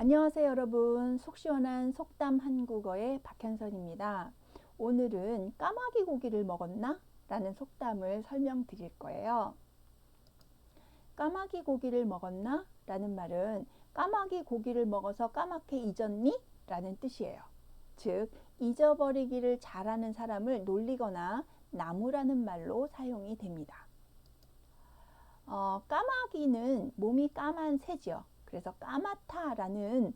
안녕하세요 여러분 속 시원한 속담 한국어의 박현선입니다 오늘은 까마귀 고기를 먹었나? 라는 속담을 설명드릴 거예요 까마귀 고기를 먹었나? 라는 말은 까마귀 고기를 먹어서 까맣게 잊었니? 라는 뜻이에요 즉 잊어버리기를 잘하는 사람을 놀리거나 나무라는 말로 사용이 됩니다 어, 까마귀는 몸이 까만 새죠 그래서 까마타라는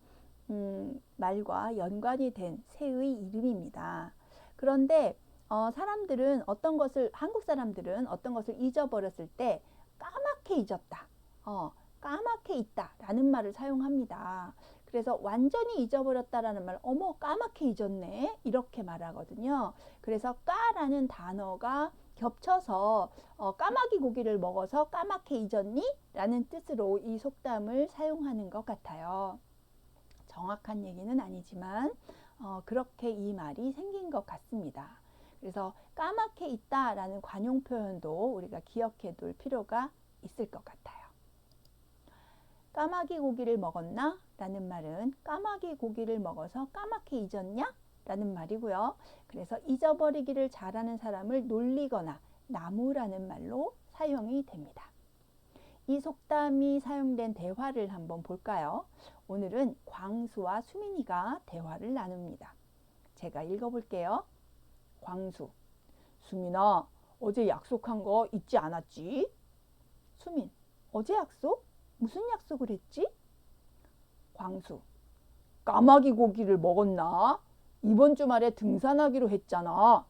음, 말과 연관이 된 새의 이름입니다. 그런데 어, 사람들은 어떤 것을 한국 사람들은 어떤 것을 잊어버렸을 때 까맣게 잊었다. 어, 까맣게 있다라는 말을 사용합니다. 그래서 완전히 잊어버렸다라는 말, 어머 까맣게 잊었네 이렇게 말하거든요. 그래서 까라는 단어가 겹쳐서 어, 까마귀 고기를 먹어서 까맣게 잊었니? 라는 뜻으로 이 속담을 사용하는 것 같아요. 정확한 얘기는 아니지만 어, 그렇게 이 말이 생긴 것 같습니다. 그래서 까맣게 있다라는 관용 표현도 우리가 기억해 둘 필요가 있을 것 같아요. 까마귀 고기를 먹었나? 라는 말은 까마귀 고기를 먹어서 까맣게 잊었냐? 라는 말이고요. 그래서 잊어버리기를 잘하는 사람을 놀리거나 나무라는 말로 사용이 됩니다. 이 속담이 사용된 대화를 한번 볼까요? 오늘은 광수와 수민이가 대화를 나눕니다. 제가 읽어볼게요. 광수, 수민아, 어제 약속한 거 잊지 않았지? 수민, 어제 약속? 무슨 약속을 했지? 광수, 까마귀 고기를 먹었나? 이번 주말에 등산하기로 했잖아.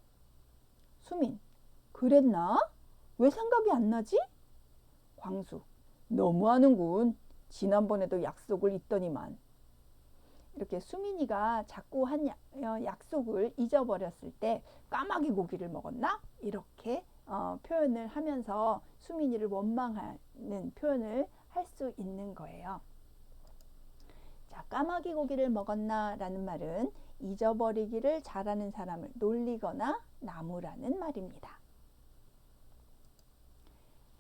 수민, 그랬나? 왜 생각이 안 나지? 광수, 너무하는군. 지난번에도 약속을 잊더니만. 이렇게 수민이가 자꾸 한 어, 약속을 잊어버렸을 때 까마귀 고기를 먹었나? 이렇게 어, 표현을 하면서 수민이를 원망하는 표현을 할 수 있는 거예요. 자, 까마귀 고기를 먹었나? 라는 말은 잊어버리기를 잘하는 사람을 놀리거나 나무라는 말입니다.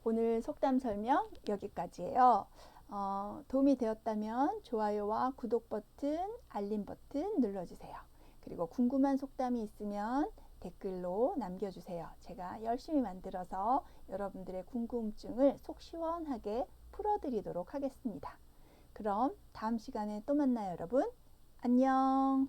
오늘 속담 설명 여기까지예요. 어, 도움이 되었다면 좋아요와 구독 버튼, 알림 버튼 눌러주세요. 그리고 궁금한 속담이 있으면 댓글로 남겨주세요. 제가 열심히 만들어서 여러분들의 궁금증을 속 시원하게 풀어드리도록 하겠습니다. 그럼 다음 시간에 또 만나요, 여러분. 안녕.